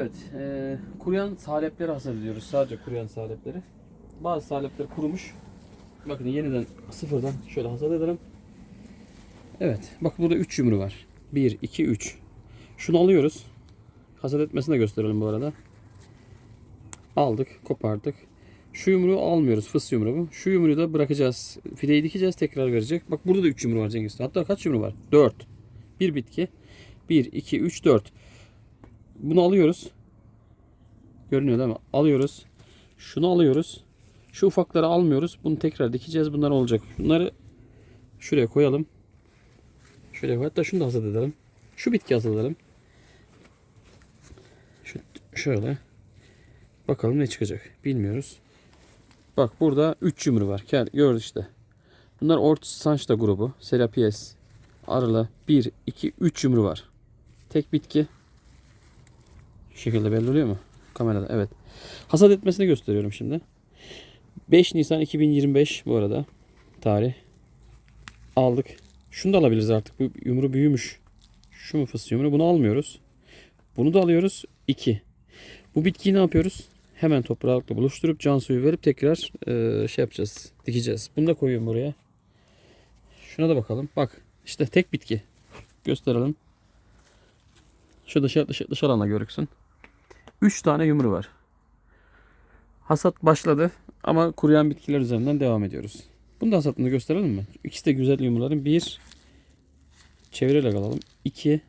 Evet, e, kuruyan salepleri hasat ediyoruz. Sadece kuruyan salepleri. Bazı salepler kurumuş. Bakın yeniden sıfırdan şöyle hasat edelim. Evet, bak burada 3 yumru var. 1, 2, 3. Şunu alıyoruz. Hasat etmesini de gösterelim bu arada. Aldık, kopardık. Şu yumruğu almıyoruz, fıs yumruğu bu. Şu yumruğu da bırakacağız. Fideyi dikeceğiz, tekrar verecek. Bak burada da 3 yumru var Cengiz. Hatta kaç yumru var? 4. Bir bitki. 1, 2, 3, 4. Bunu alıyoruz. Görünüyor değil mi? Alıyoruz. Şunu alıyoruz. Şu ufakları almıyoruz. Bunu tekrar dikeceğiz. Bunlar olacak. Bunları şuraya koyalım. Şuraya koy. Hatta şunu da edelim. Şu bitki edelim. Şu, şöyle. Bakalım ne çıkacak. Bilmiyoruz. Bak burada 3 yumru var. Gel gördük işte. Bunlar Ortis Sanchta grubu. Serapies. Arıla 1, 2, 3 yumru var. Tek bitki. Şu şekilde belli oluyor mu? Kamerada evet. Hasat etmesini gösteriyorum şimdi. 5 Nisan 2025 bu arada. Tarih. Aldık. Şunu da alabiliriz artık. Bu yumru büyümüş. Şu mu fıs yumru? Bunu almıyoruz. Bunu da alıyoruz. 2. Bu bitkiyi ne yapıyoruz? Hemen toprakla buluşturup can suyu verip tekrar eee, şey yapacağız. Dikeceğiz. Bunu da koyuyorum buraya. Şuna da bakalım. Bak işte tek bitki. Gösterelim. Şu dışarı, dışarı, dışarı alana görüksün. 3 tane yumru var. Hasat başladı ama kuruyan bitkiler üzerinden devam ediyoruz. Bunu da hasatını gösterelim mi? İkisi de güzel yumruların. Bir çevreyle kalalım. İki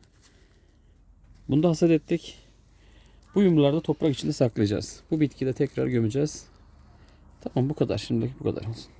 bunu da hasat ettik. Bu yumruları da toprak içinde saklayacağız. Bu bitkiyi de tekrar gömeceğiz. Tamam bu kadar. Şimdilik bu kadar olsun.